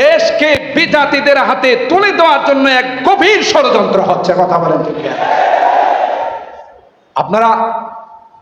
দেশকে বিজাতিদের হাতে তুলে দেওয়ার জন্য এক গভীর ষড়যন্ত্র হচ্ছে, কথা বলেন আপনারা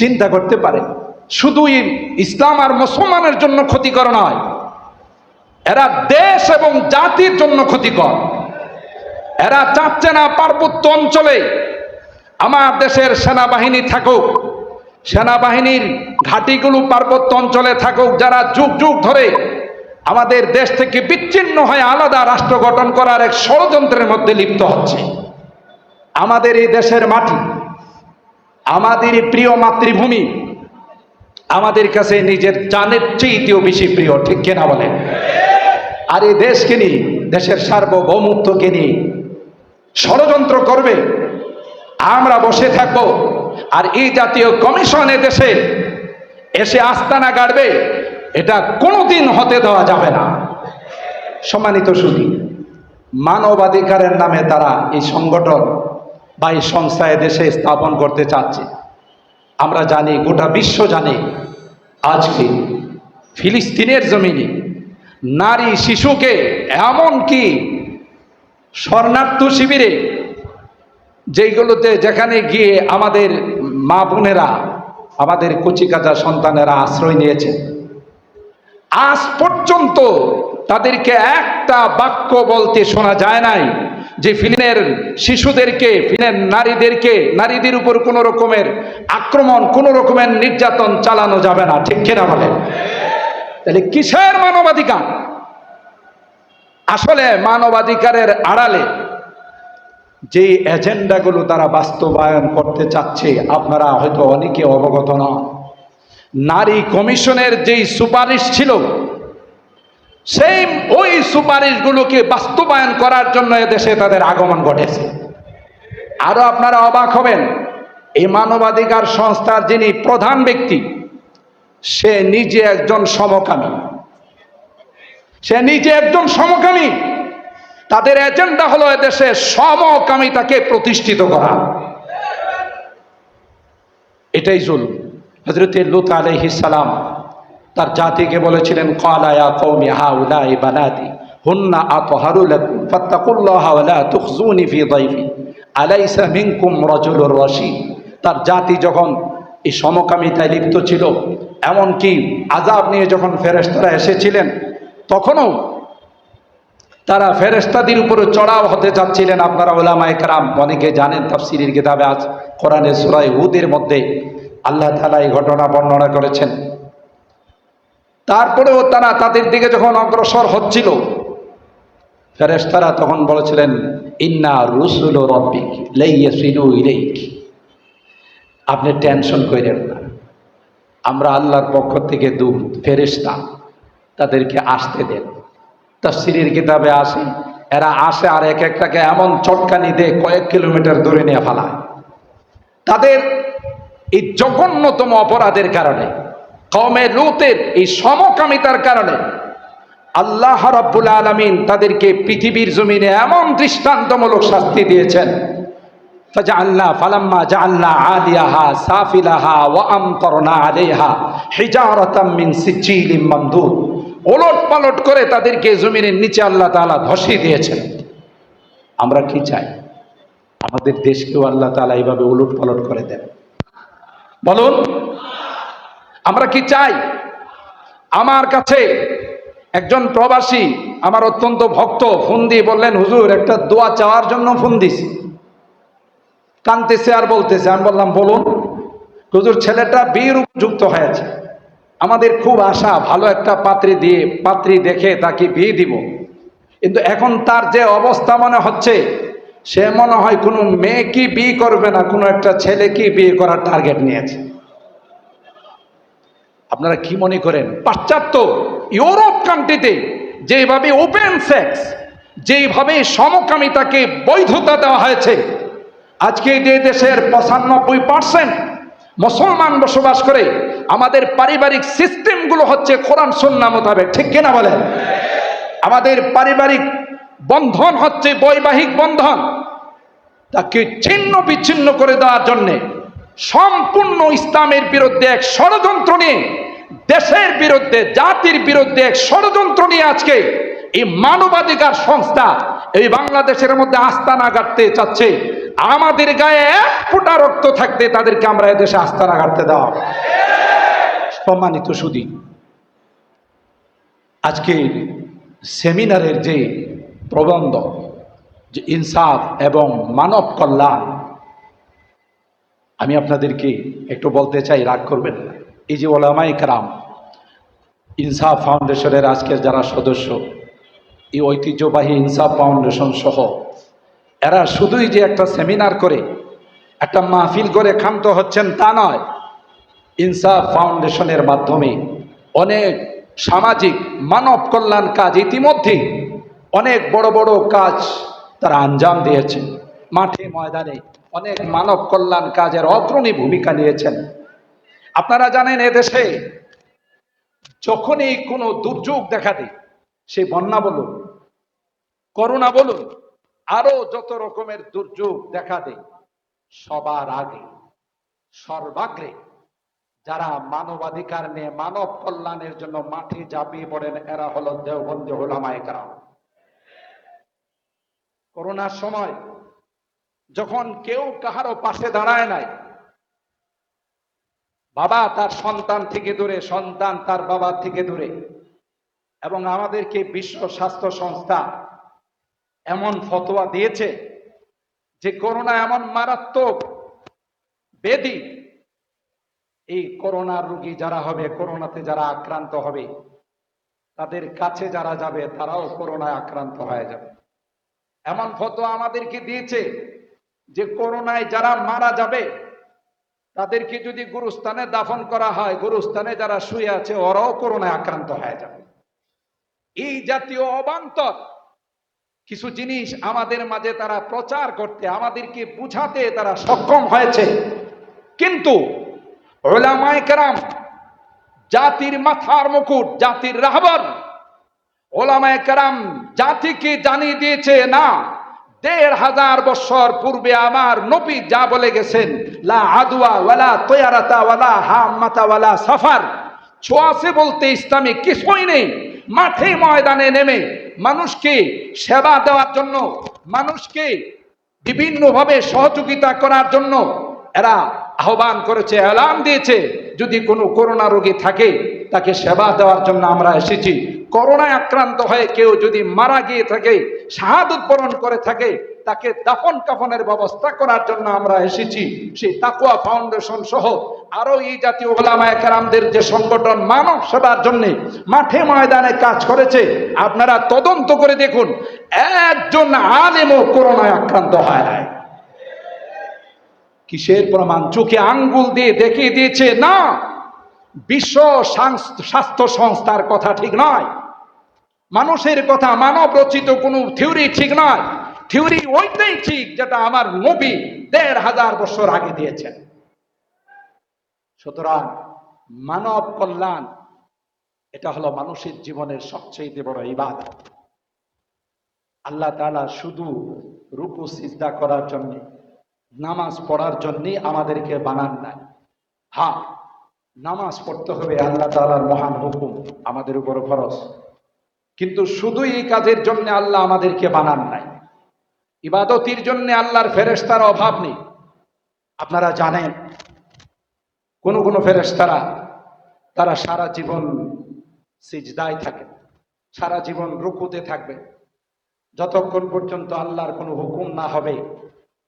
চিন্তা করতে পারেন শুধুই ইসলাম আর মুসলমানের জন্য ক্ষতিকর নয়, এরা দেশ এবং জাতির জন্য ক্ষতিকর। এরা চাচ্ছে না পার্বত্য অঞ্চলে আমার দেশের সেনাবাহিনী থাকুক, সেনাবাহিনীর ঘাঁটিগুলো পার্বত্য অঞ্চলে থাকুক, যারা যুগ যুগ ধরে আমাদের দেশ থেকে বিচ্ছিন্ন হয়ে আলাদা রাষ্ট্র গঠন করার এক ষড়যন্ত্রের মধ্যে লিপ্ত হচ্ছে। আমাদের এই দেশের মাটি, আমাদের প্রিয় মাতৃভূমি, আমাদের কাছে নিজের জানের চেয়েতেও বেশি প্রিয়, ঠিক কেনা বলেন? আর এই দেশকে নিয়ে, দেশের সার্বভৌমত্বকে নিয়ে ষড়যন্ত্র করবে, আমরা বসে থাকব, আর এই জাতীয় কমিশন দেশে এসে আস্তানা গাড়বে এটা কোনোদিন হতে দেওয়া যাবে না। সম্মানিত সুদী মানবাধিকারের নামে তারা এই সংগঠন বা এই সংস্থা দেশে স্থাপন করতে চাচ্ছে। আমরা জানি, গোটা বিশ্ব জানে, আজকে ফিলিস্তিনের জমিনে নারী শিশুকে এমন কি শরণার্থ শিবিরে, যেইগুলোতে যেখানে গিয়ে আমাদের মা বোনেরা, আমাদের কচিকাচা সন্তানেরা আশ্রয় নিয়েছে। আজ পর্যন্ত তাদেরকে একটা বাক্য বলতে শোনা যায় নাই যে ফিলিনের শিশুদেরকে ফিলিনের নারীদেরকে, নারীদের উপর কোনো রকমের আক্রমণ, কোনো রকমের নির্যাতন চালানো যাবে না। ঠিক কিনা বলে তাহলে কিসের মানবাধিকার? আসলে মানবাধিকারের আড়ালে যে এজেন্ডাগুলো তারা বাস্তবায়ন করতে চাচ্ছে, আপনারা হয়তো অনেকে অবগত নন। নারী কমিশনের যেই সুপারিশ ছিল সেই ওই সুপারিশগুলোকে বাস্তবায়ন করার জন্য দেশে তাদের আগমন ঘটেছে। আরও আপনারা অবাক হবেন এই মানবাধিকার সংস্থার যিনি প্রধান ব্যক্তি, সে নিজে একজন সমকামী। সে নিজে একজন সমকামী। তাদের এজেন্ডা হলো এদেশে সমকামিতাকে প্রতিষ্ঠিত করা। এটাই জুলুম। হজরত লুত সালাম তার জাতিকে বলেছিলেন কালায়া কৌমি হা উলাই বানাদি হুন্না আতহারু লাকুম, ফাত্তাকুল্লাহ তার জাতি যখন এই সমকামিতায় লিপ্ত ছিল, এমনকি আজাব নিয়ে যখন ফেরেশতারা এসেছিলেন, তখনও তারা ফেরেস্তাদের উপরে চড়াও হতে চাচ্ছিলেন। আপনারা ওলামা কারাম অনেকে জানেন, তাফসিরের কিতাবে আজ কোরআনে সুরাই হুদের মধ্যে আল্লাহ তালা এই ঘটনা বর্ণনা করেছেন। তারপরেও তারা তাদের দিকে যখন অগ্রসর হচ্ছিল ফেরেস্তারা তখন বলেছিলেন, ইন্না রুসুল রব্বিক আপনি টেনশন করেন না। আমরা আল্লাহর পক্ষ থেকে দু ফেরেস্তা তাদেরকে আসতে দেন। তফসিরের কিতাবে আসে, এরা আসে আর এক একটাকে এমন চটকানি দিয়ে কয়েক কিলোমিটার দূরে নিয়ে ফেলায়। তাদের এই জঘন্যতম অপরাধের কারণে কমে লুতের এই সমকামিতার কারণে আল্লাহ রাব্বুল আলামিন তাদেরকে পৃথিবীর জমিনে এমন দৃষ্টান্তমূলক শাস্তি দিয়েছেন فجعلنا فلما جعلنا عاليها سافلها وأمطرنا عليها حجارة من سجيل ممدود ওলট পালট করে তাদেরকে জমিনের নিচে আল্লাহ তাআলা ধসিয়ে দিয়েছেন আমরা কি চাই আমাদের দেশকেও আল্লাহ তাআলা এইভাবে উলট পালট করে দেন বলুন। আমরা কি চাই? আমার কাছে একজন প্রবাসী, আমার অত্যন্ত ভক্ত ফোন দিয়ে বললেন, হুজুর, একটা দোয়া চাওয়ার জন্য ফোন দিছি কানতেছে আর বলতেছে, আমি বললাম, বলুন। হুজুর, ছেলেটা বিয়ের উপযুক্ত হয়েছে। আমাদের খুব আশা, ভালো একটা পাত্রী দিয়ে, পাত্রী দেখে তাকে বিয়ে দিব। কিন্তু এখন তার যে অবস্থা মনে হচ্ছে সে মনে হয় কোনো মেয়ে কি বিয়ে করবে না, কোনো একটা ছেলে কি বিয়ে করার টার্গেট নিয়েছে। আপনারা কি মনে করেন? পাশ্চাত্য ইউরোপ কান্ট্রিতে যেভাবে ওপেন সেক্স, যেভাবে সমকামিতাকে বৈধতা দেওয়া হয়েছে, আজকে যে দেশের পঁচানব্বই পার্সেন্ট মুসলমান বসবাস করে, আমাদের পারিবারিক সিস্টেমগুলো হচ্ছে কোরআন, সন্না মোতাবেক। ঠিক কিনা বলেন? আমাদের পারিবারিক বন্ধন হচ্ছে বৈবাহিক বন্ধন। তাকে ছিন্ন বিচ্ছিন্ন করে দেওয়ার জন্যে সম্পূর্ণ ইসলামের বিরুদ্ধে এক ষড়যন্ত্র নিয়ে, দেশের বিরুদ্ধে, জাতির বিরুদ্ধে এক ষড়যন্ত্র নিয়ে আজকে এই মানবাধিকার সংস্থা এই বাংলাদেশের মধ্যে আস্তানা গাড়তে চাচ্ছে। আমাদের গায়ে এক ফোঁটা রক্ত থাকতে তাদেরকে আমরা এদেশে আস্তানা গাড়তে দেওয়া সম্মানিত সুদী আজকে সেমিনারের যে প্রবন্ধ যে ইনসাফ এবং মানব কল্যাণ। আমি আপনাদেরকে একটু বলতে চাই, রাগ করবেন না। এই যে ওলামাই কারাম, ইনসাফ ফাউন্ডেশনের আজকের যারা সদস্য, এই ঐতিহ্যবাহী ইনসাফ ফাউন্ডেশন সহ, এরা শুধুই যে একটা সেমিনার করে, একটা মাহফিল করে ক্ষান্ত হচ্ছেন তা নয়। ইনসাফ ফাউন্ডেশনের মাধ্যমে অনেক সামাজিক মানব কল্যাণ কাজ ইতিমধ্যে অনেক বড় বড় কাজ তারা আঞ্জাম দিয়েছে মাঠে ময়দানে অনেক মানব কল্যাণ কাজের অগ্রণী ভূমিকা নিয়েছেন। আপনারা জানেন এদেশে যখনই কোনো দুর্যোগ দেখা দেয়, সে বন্যা বলুন, করোনা বলুন, আরও যত রকমের দুর্যোগ দেখা দেয়, সবার আগে, সর্বাগ্রে যারা মানবাধিকার নিয়ে, মানব কল্যাণের জন্য মাঠে ঝাঁপিয়ে পড়েন, এরা হলো দেওবন্দি হোলামায় কারাম। করোনার সময় যখন কেউ কাহারও পাশে দাঁড়ায় নাই, বাবা তার সন্তান থেকে দূরে, সন্তান তার বাবা থেকে দূরে, এবং আমাদেরকে বিশ্ব স্বাস্থ্য সংস্থা এমন ফতোয়া দিয়েছে যে করোনা এমন মারাত্মক বেদি এই করোনার রোগী যারা হবে, করোনাতে যারা আক্রান্ত হবে, তাদের কাছে যারা যাবে, তারাও করোনায় আক্রান্ত হয়ে যাবে। এমন ফতোয়া আমাদেরকে দিয়েছে যে করোনায় যারা মারা যাবে, তাদেরকে যদি গুরুস্থানে দাফন করা হয়, গুরুস্থানে যারা শুয়ে আছে, ওরাও করোনায় আক্রান্ত হয়ে যাবে। এই জাতীয় অবান্তর কিছু জিনিস আমাদের মাঝে তারা প্রচার করতে, আমাদেরকে বুঝাতে তারা সক্ষম হয়েছে। কিন্তু জাতির মাথার মুকুট, জাতির রাহবর ওলামায়ে কেরাম জাতিকে জানিয়ে দিয়েছে? না। দেড় হাজার বছর পূর্বে আমার নবী যা বলে গেছেন, লা আদুয়া ওয়ালা তয়ারাতা ওয়ালা ওয়ালা সাফার। ছোঁয়াশে বলতে ইসলামে কিছুই নেই। মাঠে ময়দানে নেমে মানুষকে সেবা দেওয়ার জন্য, মানুষকে বিভিন্নভাবে সহযোগিতা করার জন্য এরা আহ্বান করেছে এলান দিয়েছে। যদি কোনো করোনা রোগী থাকে, তাকে সেবা দেওয়ার জন্য আমরা এসেছি। করোনায় আক্রান্ত হয়ে কেউ যদি মারা গিয়ে থাকে শাহাদত বরণ করে থাকে, তাকে দাফন কাফনের ব্যবস্থা করার জন্য আমরা এসেছি। সেই তাকুয়া ফাউন্ডেশন সহ আরও এই জাতীয় ওলামায় যে সংগঠন মানব সেবার জন্য মাঠে ময়দানে কাজ করেছে, আপনারা তদন্ত করে দেখুন, একজন আলেমও করোনায় আক্রান্ত হয় নাই। কিসের প্রমাণ? চোখে আঙ্গুল দিয়ে দেখিয়ে দিয়েছে, না! বিশ্ব স্বাস্থ্য সংস্থার কথা ঠিক নয়। মানুষের কথা মানব রচিত কোনো থিওরি ঠিক নয়। থিওরি ওইটাই ঠিক যেটা আমার নবী দেড় হাজার বছর আগে দিয়েছেন। সুতরাং মানব কল্যাণ, এটা হলো মানুষের জীবনের সবচেয়ে বড় ইবাদত। আল্লাহ তাআলা শুধু রুকু, সিজদা করার জন্য, নামাজ পড়ার জন্যে আমাদেরকে বানান নাই। হ্যাঁ নামাজ পড়তে হবে, আল্লাহ তালার মহান হুকুম আমাদের উপর খরচ কিন্তু শুধু এই কাজের জন্য আল্লাহ আমাদেরকে বানান নাই। ইবাদতির জন্য আল্লাহর ফেরেশতার অভাব নেই। আপনারা জানেন, কোন কোন ফেরেশতারা, তারা সারা জীবন সিজদায় থাকে সারা জীবন রুকুতে থাকবে যতক্ষণ পর্যন্ত আল্লাহর কোনো হুকুম না হবে,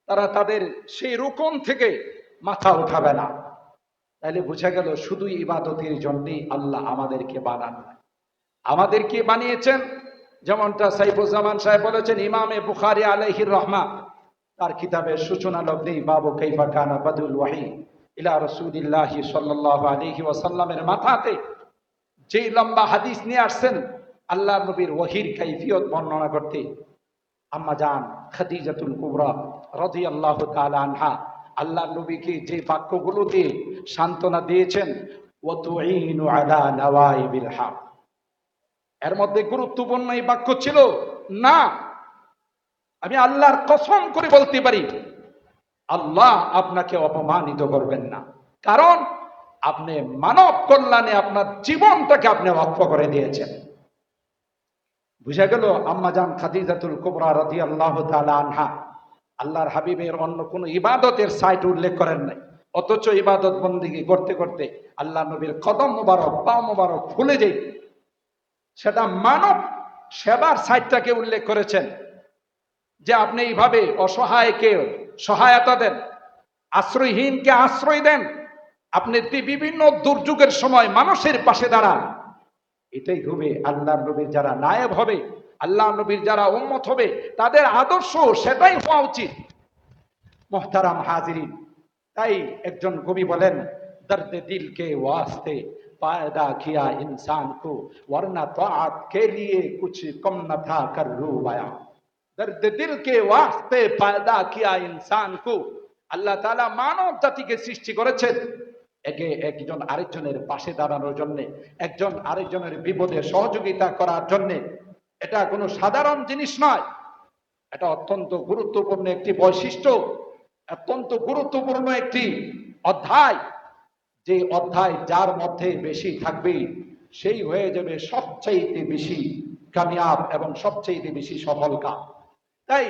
তারা তাদের সেই রুকন থেকে মাথা উঠাবে না। তাইলে বোঝা গেল শুধু ইবাদতের জন্যই আল্লাহ আমাদেরকে বানান আমাদেরকে বানিয়েছেন, যেমনটা সাইফুজ্জামান সাহেব বলেছেন, ইমামে বুখারি আলাইহির রহমা, তার কিতাবের সূচনা লগ্নে বাবু কাইফা কানা বাদুল ওয়াহি ইলা রসুলিল্লাহ সাল্লাল্লাহু আলাইহি ওয়াসাল্লামের মাথাতে যেই লম্বা হাদিস নিয়ে আসছেন, আল্লাহ নবীর ওয়াহির কাইফিয়ত বর্ণনা করতে, আম্মা জান খাদিজাতুল কুবরা রদি আল্লাহ তাআলা আনহা আল্লাহ নবীকে যে বাক্যগুলো দিয়ে সান্ত্বনা দিয়েছেন এর মধ্যে গুরুত্বপূর্ণ এই বাক্য ছিল, না, আমি আল্লাহর কসম করে বলতে পারি, আল্লাহ আপনাকে অপমানিত করবেন না। কারণ আপনি মানব কল্যাণে আপনার জীবনটাকে আপনি রক্ষ করে দিয়েছেন। বুঝা গেল আম্মাজান খাদিজাতুল কুবরা রাদিয়াল্লাহু তাআলা আনহা। আল্লাহর হাবিবের অন্য কোন ইবাদতের সাইট উল্লেখ করেন নাই। অথচ ইবাদত বন্দিগি করতে করতে আল্লাহ নবীর কদম মোবারক পা মোবারক ফুলে যেই সেটা মানব সেবার সাইটটাকে উল্লেখ করেছেন যে আপনি এইভাবে অসহায়কে সহায়তা দেন, আশ্রয়হীনকে আশ্রয় দেন, আপনি বিভিন্ন দুর্যোগের সময় মানুষের পাশে দাঁড়ান। এটাই হবে আল্লাহ নবীর যারা নায়েব হবে আল্লাহ নবীর যারা উম্মত হবে, তাদের আদর্শ সেটাই হওয়া উচিত। মোহতারাম হাজিরিন, তাই একজন কবি বলেন, দর্দ দিল কে ওয়াস্তে, পায়দা কিয়া ইনসান কো ওয়ারনা তাআত কে লিয়ে কুছ কম না থা কর রু বায়া। দর্দ দিল কে ওয়াস্তে, পায়দা কিয়া ইনসান কো আল্লাহ তাআলা মানব জাতিকে সৃষ্টি করেছেন। একে একজন আরেকজনের পাশে দাঁড়ানোর জন্য, একজন আরেকজনের বিপদে সহযোগিতা করার জন্য এটা কোনো সাধারণ জিনিস নয়। এটা অত্যন্ত গুরুত্বপূর্ণ একটি বৈশিষ্ট্য, অত্যন্ত গুরুত্বপূর্ণ একটি অধ্যায়। যে অধ্যায় যার মধ্যে বেশি থাকবে, সেই হয়ে যাবে সবচাইতে বেশি কামিয়াব এবং সবচাইতে বেশি সফল কাম। তাই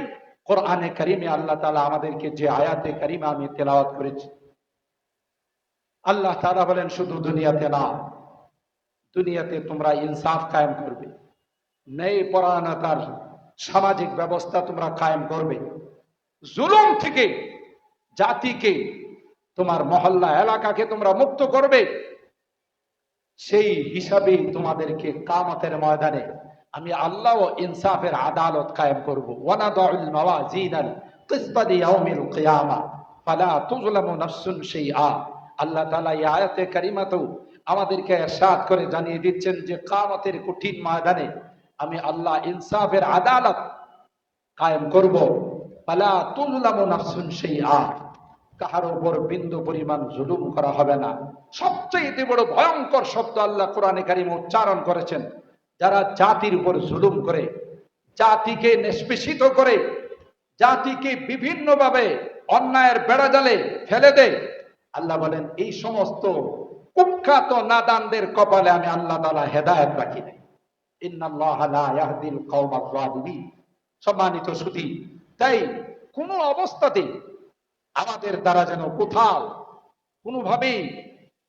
কোরআনে করিমে আল্লাহ তালা আমাদেরকে যে আয়াতে কারিমা আমি তেলাওয়াত করেছি, আল্লাহ তালা বলেন, শুধু দুনিয়াতে না, দুনিয়াতে তোমরা ইনসাফ কায়েম করবে। ন্যায় পরায়ণতার সামাজিক ব্যবস্থা তোমরা কায়েম করবে। জুলুম থেকে, জাতিকে, তোমার মহল্লা এলাকাকে তোমরা মুক্ত করবে। সেই হিসাবেই তোমাদেরকে কামতের ময়দানে আমি আল্লাহ ও ইনসাফের আদালত কায়েম করব। ওয়ানাদাউল মাওয়াজিনাল কিসতাদি ইয়াউমিল কিয়ামা। ফালা নাফসুন শাইআ। আল্লাহ তাআলা এই আয়াতে আমাদেরকে ইরশাদ করে জানিয়ে দিচ্ছেন যে কামতের কঠিন ময়দানে আমি আল্লাহ ইনসাফের আদালত কায়েম করব। পালা তুজলামু নাফসুন শাইআ। কাহার উপর বিন্দু পরিমাণ জুলুম করা হবে না। সবচেয়ে বড় ভয়ঙ্কর শব্দ আল্লাহ কোরআনে কারিম উচ্চারণ করেছেন। যারা জাতির উপর জুলুম করে, জাতিকে নিষ্পেষিত করে, জাতিকে বিভিন্নভাবে অন্যায়ের বেড়াজালে ফেলে দেয়, আল্লাহ বলেন, এই সমস্ত কুখ্যাত নাদানদের কপালে আমি আল্লাহ তালা হেদায়েত রাখি নাই। সম্মানিত সুধী তাই কোনো অবস্থাতেই আমাদের দ্বারা যেন কোথাও কোনোভাবেই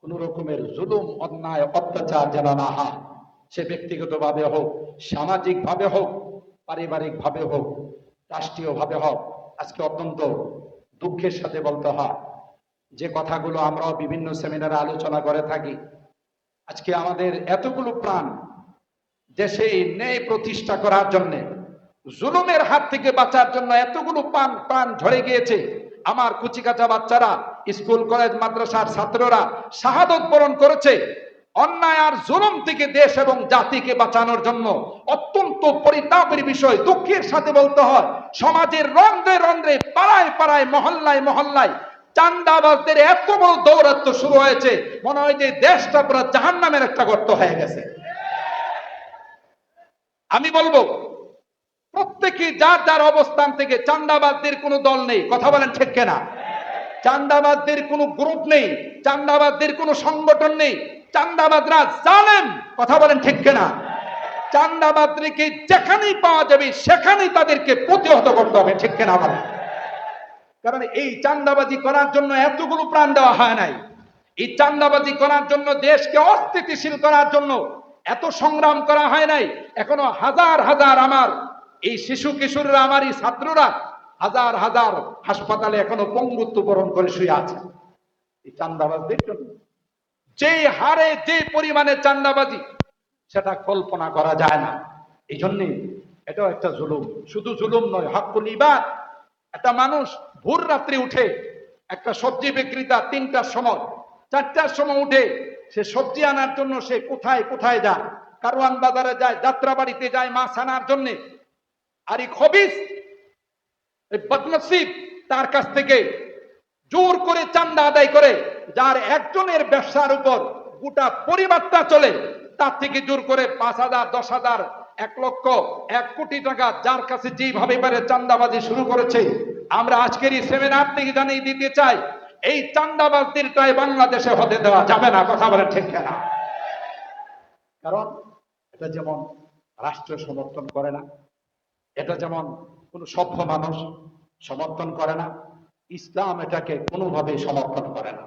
কোন রকমের জুলুম, অন্যায়, অত্যাচার যেন না হয়, সে ব্যক্তিগতভাবে হোক সামাজিক ভাবে হোক পারিবারিক ভাবে হোক রাষ্ট্রীয় ভাবে হোক, আজকে অত্যন্ত দুঃখের সাথে বলতে হয়, যে কথাগুলো আমরাও বিভিন্ন সেমিনারে আলোচনা করে থাকি। আজকে আমাদের এতগুলো প্রাণ দেশে ন্যায় প্রতিষ্ঠা করার জন্য, জুলুমের হাত থেকে বাঁচার জন্য এতগুলো প্রাণ প্রাণ ঝরে গিয়েছে। আমার কুচিকাচা বাচ্চারা, স্কুল, কলেজ, মাদ্রাসার ছাত্ররা শাহাদত বরণ করেছে। অন্যায় আর জুলুম থেকে দেশ এবং জাতিকে বাঁচানোর জন্য অত্যন্ত পরিতাপের বিষয়, দুঃখের সাথে বলতে হয়, সমাজের রন্ধ্রে রন্ধ্রে, পাড়ায় পাড়ায়, মহল্লায় মহল্লায় চান্দাবাজদের এত বড় দৌরাত্ম শুরু হয়েছে। মনে হয় যে দেশটা পুরো জাহান্নামের একটা গর্ত হয়ে গেছে। আমি বলব, প্রত্যেকে যার যার অবস্থান থেকে চান্দাবাদদের কোনো দল নেই, কথা বলেন ঠিক কেনা? চান্দাবাদদের কোনো গ্রুপ নেই, চান্দাবাদদের কোনো সংগঠন নেই, চান্দাবাদরা জানেন কথা বলেন ঠিক কেনা? চান্দাবাদকে যেখানেই পাওয়া যাবে, সেখানেই তাদেরকে প্রতিহত করতে হবে, ঠিক কেনা বলেন? কারণ এই চান্দাবাজি করার জন্য এতগুলো প্রাণ দেওয়া হয় নাই। এই চান্দাবাজি করার জন্য দেশকে অস্থিতিশীল করার জন্য এত সংগ্রাম করা হয় নাই। এখনও হাজার হাজার আমার এই শিশু কিশোররা আমার এই ছাত্ররা হাজার হাজার হাসপাতালে এখনও পঙ্গুত্ব বরণ করে শুয়ে আছে। এই চান্দাবাজদের জন্য যে হারে যে পরিমাণে চান্দাবাজি, সেটা কল্পনা করা যায় না। এই জন্যে এটাও একটা জুলুম। শুধু জুলুম নয়, হাক্কুল ইবাদ। একটা মানুষ ভোর রাত্রে উঠে একটা সবজি বিক্রেতা তিনটার সময়, চারটার সময় উঠে সে সবজি আনার জন্য সে কোথায় কোথায় যায়? কারওয়ান বাজারে যায় যাত্রা বাড়িতে যায় মাছ আনার জন্য। আর এই এই বদনসিব তার কাছ থেকে জোর করে চান্দা আদায় করে, যার একজনের ব্যবসার উপর গোটা পরিবারটা চলে, তার থেকে জোর করে পাঁচ হাজার, দশ হাজার, এক লক্ষ, এক কোটি টাকা যার কাছে যেভাবে পারে চান্দাবাজি শুরু করেছে। আমরা আজকের এই সেমিনার থেকে জানিয়ে দিতে চাই এই চান্দাবাজদের টাই বাংলাদেশে হতে দেওয়া যাবে না, কথা বলে ঠিক না কারণ এটা যেমন রাষ্ট্র সমর্থন করে না, এটা যেমন কোনো সভ্য মানুষ সমর্থন করে না, ইসলাম এটাকে কোনোভাবে সমর্থন করে না।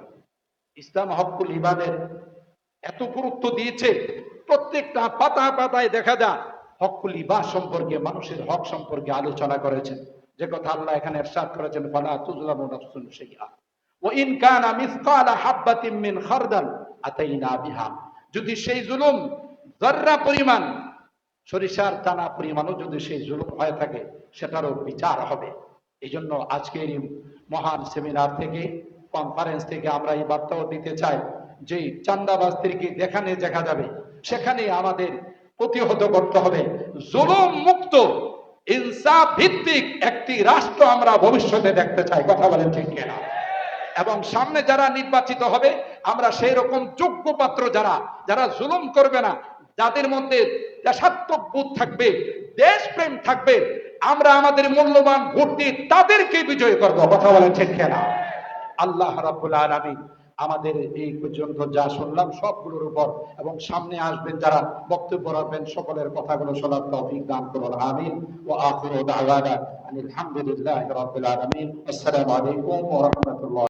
ইসলাম হকুল ইবাদের এত গুরুত্ব দিয়েছে, প্রত্যেকটা পাতা পাতায় দেখা যায় হকুল ইবাদ সম্পর্কে, মানুষের হক সম্পর্কে আলোচনা করেছেন। যে কথা আল্লাহ এখানে করেছেন, ফালা তুজলামু নাফসুন শাইআ। ইন কানা মিসকালা হাববাতিন মিন খারদাল আতাইনা বিহা যদি সেই জুলুম যাররা পরিমাণ, সরিষার দানা পরিমাণও যদি সেই জুলুম হয়ে থাকে, সেটারও বিচার হবে। এই জন্য আজকের মহান সেমিনার থেকে কনফারেন্স থেকে আমরা এই বার্তাও দিতে চাই যে চান্দাবাস্তিকে যেখানে দেখা যাবে সেখানে আমাদের প্রতিহত করতে হবে। জুলুম মুক্ত, ইনসাফ ভিত্তিক একটি রাষ্ট্র আমরা ভবিষ্যতে দেখতে চাই। কথা বলেন ঠিক কিনা? এবং সামনে যারা নির্বাচিত হবে, আমরা সেই রকম যোগ্য পাত্র যারা যারা জুলুম করবে না, যাদের মধ্যে দেশাত্মক বোধ থাকবে, দেশপ্রেম থাকবে, আমরা আমাদের মূল্যবান ভোট দিয়ে তাদেরকে বিজয় করব। কথা ঠিক কিনা? আল্লাহ রাব্বুল আলামিন আমাদের এই পর্যন্ত যা শুনলাম সবগুলোর উপর এবং সামনে আসবেন যারা বক্তব্য রাখবেন, সকলের কথাগুলো শোনার তৌফিক দান করুন। আমিন। ওয়া আখিরু দাওয়ানা আলহামদুলিল্লাহি রাব্বিল আলামিন। আসসালামু আলাইকুম ওয়া রাহমাতুল্লাহ।